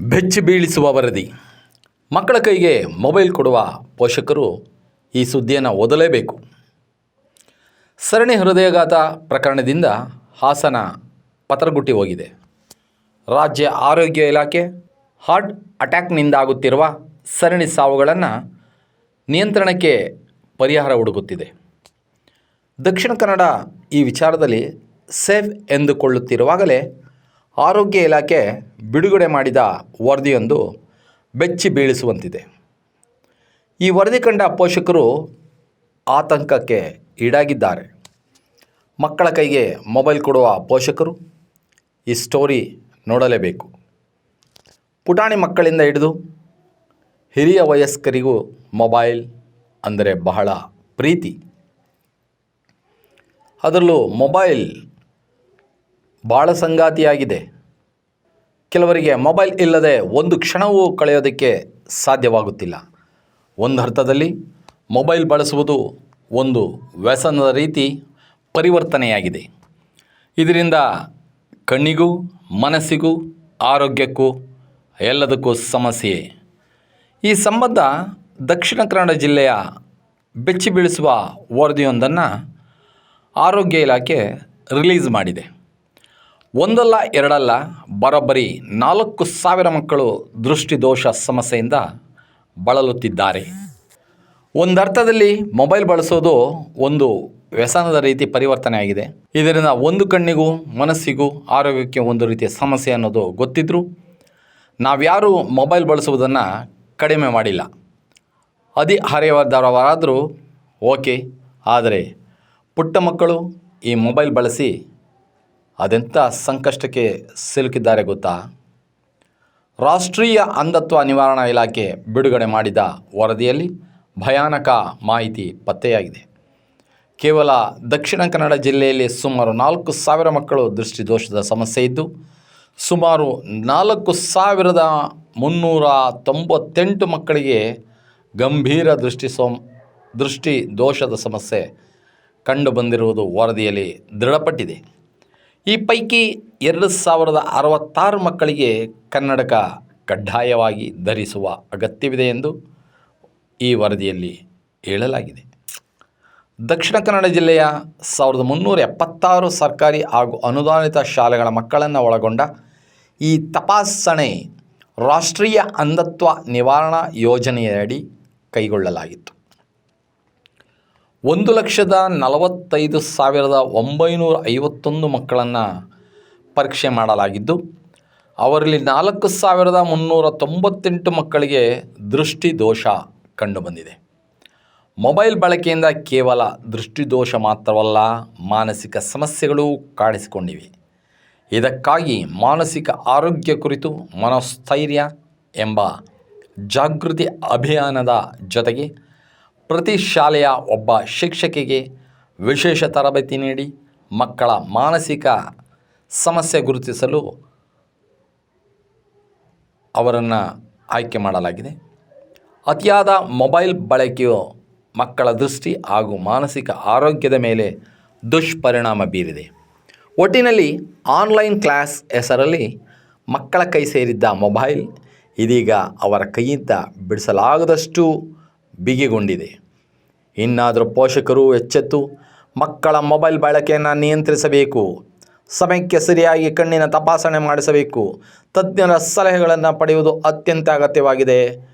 ಬೆಚ್ಚಿ ಬೀಳಿಸುವ ವರದಿ. ಮಕ್ಕಳ ಕೈಗೆ ಮೊಬೈಲ್ ಕೊಡುವ ಪೋಷಕರು ಈ ಸುದ್ದಿಯನ್ನು ಓದಲೇಬೇಕು. ಸರಣಿ ಹೃದಯಘಾತ ಪ್ರಕರಣದಿಂದ ಹಾಸನ ಪತರಗುಟ್ಟಿ ಹೋಗಿದೆ. ರಾಜ್ಯ ಆರೋಗ್ಯ ಇಲಾಖೆ ಹಾರ್ಟ್ ಅಟ್ಯಾಕ್ನಿಂದಾಗುತ್ತಿರುವ ಸರಣಿ ಸಾವುಗಳನ್ನು ನಿಯಂತ್ರಣಕ್ಕೆ ಪರಿಹಾರ ಹುಡುಕುತ್ತಿದೆ. ದಕ್ಷಿಣ ಕನ್ನಡ ಈ ವಿಚಾರದಲ್ಲಿ ಸೇಫ್ ಎಂದುಕೊಳ್ಳುತ್ತಿರುವಾಗಲೇ ಆರೋಗ್ಯ ಇಲಾಖೆ ಬಿಡುಗಡೆ ಮಾಡಿದ ವರದಿಯೊಂದು ಬೆಚ್ಚಿ ಬೀಳಿಸುವಂತಿದೆ. ಈ ವರದಿ ಕಂಡ ಪೋಷಕರು ಆತಂಕಕ್ಕೆ ಈಡಾಗಿದ್ದಾರೆ. ಮಕ್ಕಳ ಕೈಗೆ ಮೊಬೈಲ್ ಕೊಡುವ ಪೋಷಕರು ಈ ಸ್ಟೋರಿ ನೋಡಲೇಬೇಕು. ಪುಟಾಣಿ ಮಕ್ಕಳಿಂದ ಹಿಡಿದು ಹಿರಿಯ ವಯಸ್ಕರಿಗೂ ಮೊಬೈಲ್ ಅಂದರೆ ಬಹಳ ಪ್ರೀತಿ. ಅದರಲ್ಲೂ ಮೊಬೈಲ್ ಭಾಳ ಸಂಗಾತಿಯಾಗಿದೆ. ಕೆಲವರಿಗೆ ಮೊಬೈಲ್ ಇಲ್ಲದೆ ಒಂದು ಕ್ಷಣವೂ ಕಳೆಯೋದಕ್ಕೆ ಸಾಧ್ಯವಾಗುತ್ತಿಲ್ಲ. ಒಂದು ಅರ್ಥದಲ್ಲಿ, ಮೊಬೈಲ್ ಬಳಸುವುದು ಒಂದು ವ್ಯಸನದ ರೀತಿ ಪರಿವರ್ತನೆಯಾಗಿದೆ. ಇದರಿಂದ ಕಣ್ಣಿಗೂ, ಮನಸ್ಸಿಗೂ, ಆರೋಗ್ಯಕ್ಕೂ ಎಲ್ಲದಕ್ಕೂ ಸಮಸ್ಯೆ. ಈ ಸಂಬಂಧ ದಕ್ಷಿಣ ಕನ್ನಡ ಜಿಲ್ಲೆಯ ಬೆಚ್ಚಿ ಬೀಳಿಸುವ ವರದಿಯೊಂದನ್ನು ಆರೋಗ್ಯ ಇಲಾಖೆ ರಿಲೀಸ್ ಮಾಡಿದೆ. ಒಂದಲ್ಲ, ಎರಡಲ್ಲ, ಬರೋಬ್ಬರಿ ನಾಲ್ಕು ಸಾವಿರ ಮಕ್ಕಳು ದೃಷ್ಟಿದೋಷ ಸಮಸ್ಯೆಯಿಂದ ಬಳಲುತ್ತಿದ್ದಾರೆ. ಒಂದರ್ಥದಲ್ಲಿ ಮೊಬೈಲ್ ಬಳಸೋದು ಒಂದು ವ್ಯಸನದ ರೀತಿ ಪರಿವರ್ತನೆ ಆಗಿದೆ. ಇದರಿಂದ ಒಂದು ಕಣ್ಣಿಗೂ, ಮನಸ್ಸಿಗೂ, ಆರೋಗ್ಯಕ್ಕೆ ಒಂದು ರೀತಿಯ ಸಮಸ್ಯೆ ಅನ್ನೋದು ಗೊತ್ತಿದ್ದರೂ ನಾವ್ಯಾರೂ ಮೊಬೈಲ್ ಬಳಸುವುದನ್ನು ಕಡಿಮೆ ಮಾಡಿಲ್ಲ. ಅದಿ ಹರಿಯವಾದವರಾದರೂ ಓಕೆ, ಆದರೆ ಪುಟ್ಟ ಮಕ್ಕಳು ಈ ಮೊಬೈಲ್ ಬಳಸಿ ಅದೆಂಥ ಸಂಕಷ್ಟಕ್ಕೆ ಸಿಲುಕಿದ್ದಾರೆ ಗೊತ್ತಾ? ರಾಷ್ಟ್ರೀಯ ಅಂಧತ್ವ ನಿವಾರಣಾ ಇಲಾಖೆ ಬಿಡುಗಡೆ ಮಾಡಿದ ವರದಿಯಲ್ಲಿ ಭಯಾನಕ ಮಾಹಿತಿ ಪತ್ತೆಯಾಗಿದೆ. ಕೇವಲ ದಕ್ಷಿಣ ಕನ್ನಡ ಜಿಲ್ಲೆಯಲ್ಲಿ ಸುಮಾರು ನಾಲ್ಕು ಸಾವಿರ ಮಕ್ಕಳು ದೃಷ್ಟಿದೋಷದ ಸಮಸ್ಯೆ ಇದ್ದು, ಸುಮಾರು ನಾಲ್ಕು ಸಾವಿರದ ಮುನ್ನೂರ ತೊಂಬತ್ತೆಂಟು ಮಕ್ಕಳಿಗೆ ಗಂಭೀರ ದೃಷ್ಟಿ ಸೋಮ್ ದೃಷ್ಟಿ ದೋಷದ ಸಮಸ್ಯೆ ಕಂಡುಬಂದಿರುವುದು ವರದಿಯಲ್ಲಿ ದೃಢಪಟ್ಟಿದೆ. ಈ ಪೈಕಿ ಎರಡು ಸಾವಿರದ ಅರವತ್ತಾರು ಮಕ್ಕಳಿಗೆ ಕನ್ನಡಕ ಕಡ್ಡಾಯವಾಗಿ ಧರಿಸುವ ಅಗತ್ಯವಿದೆ ಎಂದು ಈ ವರದಿಯಲ್ಲಿ ಹೇಳಲಾಗಿದೆ. ದಕ್ಷಿಣ ಕನ್ನಡ ಜಿಲ್ಲೆಯ ಸಾವಿರದ ಮುನ್ನೂರ ಎಪ್ಪತ್ತಾರು ಸರ್ಕಾರಿ ಹಾಗೂ ಅನುದಾನಿತ ಶಾಲೆಗಳ ಮಕ್ಕಳನ್ನು ಒಳಗೊಂಡ ಈ ತಪಾಸಣೆ ರಾಷ್ಟ್ರೀಯ ಅಂಧತ್ವ ನಿವಾರಣಾ ಯೋಜನೆಯಡಿ ಕೈಗೊಳ್ಳಲಾಗಿತ್ತು. ಒಂದು ಲಕ್ಷದ ನಲವತ್ತೈದು ಸಾವಿರದ ಒಂಬೈನೂರ ಐವತ್ತೊಂದು ಮಕ್ಕಳನ್ನು ಪರೀಕ್ಷೆ ಮಾಡಲಾಗಿದ್ದು, ಅವರಲ್ಲಿ ನಾಲ್ಕು ಸಾವಿರದ ಮುನ್ನೂರ ತೊಂಬತ್ತೆಂಟು ಮಕ್ಕಳಿಗೆ ದೃಷ್ಟಿದೋಷ ಕಂಡುಬಂದಿದೆ. ಮೊಬೈಲ್ ಬಳಕೆಯಿಂದ ಕೇವಲ ದೃಷ್ಟಿದೋಷ ಮಾತ್ರವಲ್ಲ, ಮಾನಸಿಕ ಸಮಸ್ಯೆಗಳು ಕಾಣಿಸಿಕೊಂಡಿವೆ. ಇದಕ್ಕಾಗಿ ಮಾನಸಿಕ ಆರೋಗ್ಯ ಕುರಿತು ಮನೋಸ್ಥೈರ್ಯ ಎಂಬ ಜಾಗೃತಿ ಅಭಿಯಾನದ ಜೊತೆಗೆ ಪ್ರತಿ ಶಾಲೆಯ ಒಬ್ಬ ಶಿಕ್ಷಕಿಗೆ ವಿಶೇಷ ತರಬೇತಿ ನೀಡಿ ಮಕ್ಕಳ ಮಾನಸಿಕ ಸಮಸ್ಯೆ ಗುರುತಿಸಲು ಅವರನ್ನು ಆಯ್ಕೆ ಮಾಡಲಾಗಿದೆ. ಅತಿಯಾದ ಮೊಬೈಲ್ ಬಳಕೆಯು ಮಕ್ಕಳ ದೃಷ್ಟಿ ಹಾಗೂ ಮಾನಸಿಕ ಆರೋಗ್ಯದ ಮೇಲೆ ದುಷ್ಪರಿಣಾಮ ಬೀರಿದೆ. ಒಟ್ಟಿನಲ್ಲಿ ಆನ್ಲೈನ್ ಕ್ಲಾಸ್ ಹೆಸರಲ್ಲಿ ಮಕ್ಕಳ ಕೈ ಸೇರಿದ್ದ ಮೊಬೈಲ್ ಇದೀಗ ಅವರ ಕೈಯಿಂದ ಬಿಡಿಸಲಾಗದಷ್ಟು ಬಿಗಿಗೊಂಡಿದೆ. ಇನ್ನಾದರೂ ಪೋಷಕರು ಎಚ್ಚೆತ್ತು, ಮಕ್ಕಳ ಮೊಬೈಲ್ ಬಳಕೆಯನ್ನು ನಿಯಂತ್ರಿಸಬೇಕು, ಸಮಯಕ್ಕೆ ಸರಿಯಾಗಿ ಕಣ್ಣಿನ ತಪಾಸಣೆ ಮಾಡಿಸಬೇಕು, ತಜ್ಞರ ಸಲಹೆಗಳನ್ನು ಪಡೆಯುವುದು ಅತ್ಯಂತ ಅಗತ್ಯವಾಗಿದೆ.